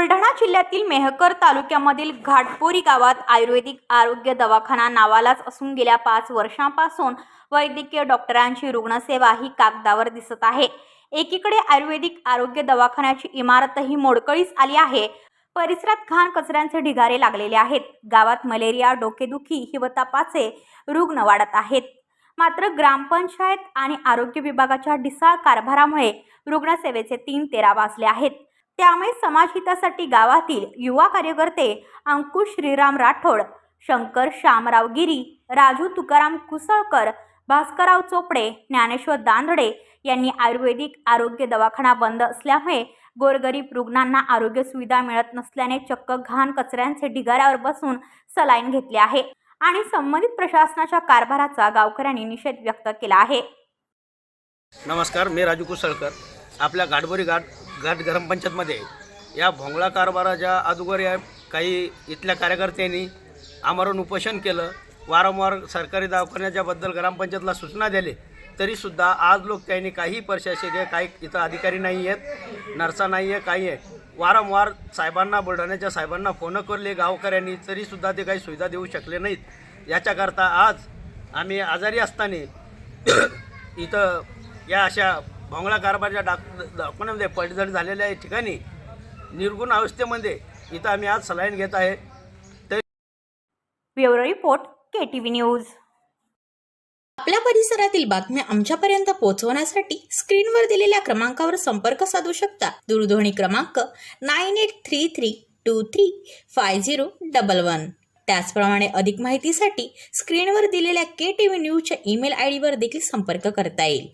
बुलढाणा जिल्ह्यातील मेहकर तालुक्यामधील घाटपोरी गावात आयुर्वेदिक आरोग्य दवाखाना नावालाच असून गेल्या पाच वर्षांपासून वैद्यकीय डॉक्टरांची रुग्णसेवा ही कागदावर दिसत आहे. एकीकडे आयुर्वेदिक आरोग्य दवाखान्याची इमारतही मोडकळीस आली आहे. परिसरात घाण कचऱ्यांचे ढिगारे लागलेले आहेत. गावात मलेरिया डोकेदुखी हिवतापाचे रुग्ण वाढत आहेत. मात्र ग्रामपंचायत आणि आरोग्य विभागाच्या ढिसाळ कारभारामुळे रुग्णसेवेचे तीन तेरा वाजले आहेत. त्यामुळे समाजहितासाठी गावातील युवा कार्यकर्ते अंकुश श्रीराम राठोड शंकर श्यामराव गिरी राजू तुकाराम कुसळकर भास्करराव चोपडे ज्ञानेश्वर दांधडे यांनी आयुर्वेदिक आरोग्य दवाखाना बंद असल्यामुळे गोरगरीब रुग्णांना आरोग्य सुविधा मिळत नसल्याने चक्क घाण कचऱ्यांचे ढिगाऱ्यावर बसून सलाईन घेतले आहे आणि संबंधित प्रशासनाच्या कारभाराचा गावकऱ्यांनी निषेध व्यक्त केला आहे. नमस्कार मी राजू कुसळकर. आपल्या घाटबोरी घाट घाट ग्रामपंचायतमध्ये या भोंगळा कारभाराच्या अगोदर या काही इथल्या कार्यकर्त्यांनी आमरण उपोषण केलं. वारंवार सरकारी दवाखान्याच्याबद्दल ग्रामपंचायतला सूचना दिली. तरीसुद्धा आज लोक त्यांनी काही प्रशासकीय काही इथं अधिकारी नाही आहेत नर्सा नाही आहे काही आहे वारंवार साहेबांना बुलढाण्याच्या साहेबांना फोन करले गावकऱ्यांनी तरीसुद्धा ते काही सुविधा देऊ शकले नाहीत. याच्याकरता आज आम्ही आजारी असताना इथं या अशा भोंगळा कारभारच्या डाक दवाखान्यामध्ये पडझड झालेल्या ठिकाणी निर्गुण अवस्थेमध्ये इथं आम्ही आज सलाईन घेत आहे. Bureau report K T V news. आपल्या परिसरातील बातम्या आमच्यापर्यंत पोहोचवण्यासाठी स्क्रीनवर दिलेल्या क्रमांकावर संपर्क साधू शकता. दूरध्वनी क्रमांक nine eight three three two three five zero double one. त्याचप्रमाणे अधिक माहितीसाठी स्क्रीनवर दिलेल्या के टी व्ही न्यूजच्या ईमेल आय डीवर देखील संपर्क करता येईल.